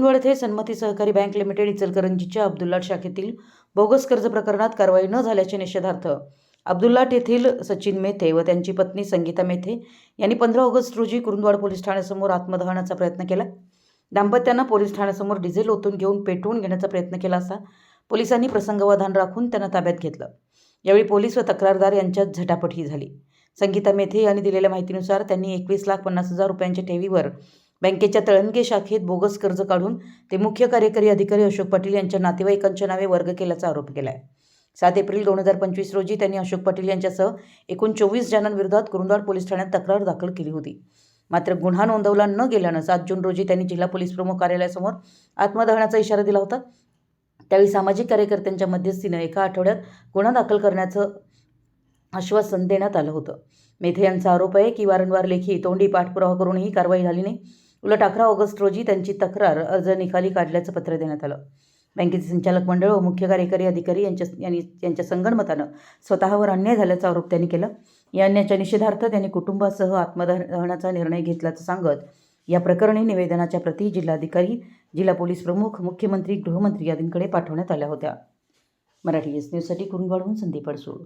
कुरुंदवाड येथे सन्मती सहकारी bank limited इचलकरंजीच्या Abdullat शाखेतील बोगस कर्ज प्रकरणात कारवाई न झाल्याच्या निषेधार्थ अब्दुल्लाट येथील सचिन मेथे व त्यांची पत्नी संगीता मेथे यांनी पंधरा ऑगस्ट रोजी कुरुंदवाड पोलीस ठाण्यासमोर आत्मदहनाचा प्रयत्न केला. दाम्पत्यानं पोलीस ठाण्यासमोर डिझेल ओतून घेऊन पेटवून घेण्याचा प्रयत्न केला असता पोलिसांनी प्रसंगवधान राखून त्यांना ताब्यात घेतलं. यावेळी पोलीस व तक्रारदार यांच्यात झटापटही झाली. संगीता मेथे यांनी दिलेल्या माहितीनुसार त्यांनी एकवीस लाख पन्नास हजार रुपयांच्या ठेवीवर बँकेच्या तळणगे शाखेत बोगस कर्ज काढून ते मुख्य कार्यकारी अधिकारी अशोक पाटील यांच्या नातेवाईकांच्या नावे वर्ग केल्याचा आरोप केला आहे सात एप्रिल दोन हजार पंचवीस रोजी त्यांनी अशोक पाटील यांच्यासह एकूण चोवीस जणांविरोधात कुरुंदवाड पोलीस ठाण्यात तक्रार दाखल केली होती. मात्र गुन्हा नोंदवला न गेल्यानं सात जून रोजी त्यांनी जिल्हा पोलीस प्रमुख कार्यालयासमोर आत्मदहनाचा इशारा दिला होता. त्यावेळी सामाजिक कार्यकर्त्यांच्या मध्यस्थीनं एका आठवड्यात गुन्हा दाखल करण्याचं आश्वासन देण्यात आलं होतं. मेथे यांचा आरोप आहे की वारंवार लेखी तोंडी पाठपुरावा करूनही कारवाई झाली नाही. उलट अकरा ऑगस्ट रोजी त्यांची तक्रार अर्ज निकाली काढल्याचं पत्र देण्यात आलं. बँकेचे संचालक मंडळ व मुख्य कार्यकारी अधिकारी यांच्या यांनी यांच्या संगणमतानं स्वतःवर अन्याय झाल्याचा आरोप त्यांनी केला. या अन्यायाच्या निषेधार्थ त्यांनी कुटुंबासह आत्मदहनाचा निर्णय घेतल्याचं सांगत या प्रकरणी निवेदनाच्या प्रती जिल्हाधिकारी जिल्हा पोलीस प्रमुख मुख्यमंत्री गृहमंत्री आदींकडे पाठवण्यात आल्या होत्या. मराठी एस न्यूजसाठी कुरुंदवाडहून संदीप अडसूळ.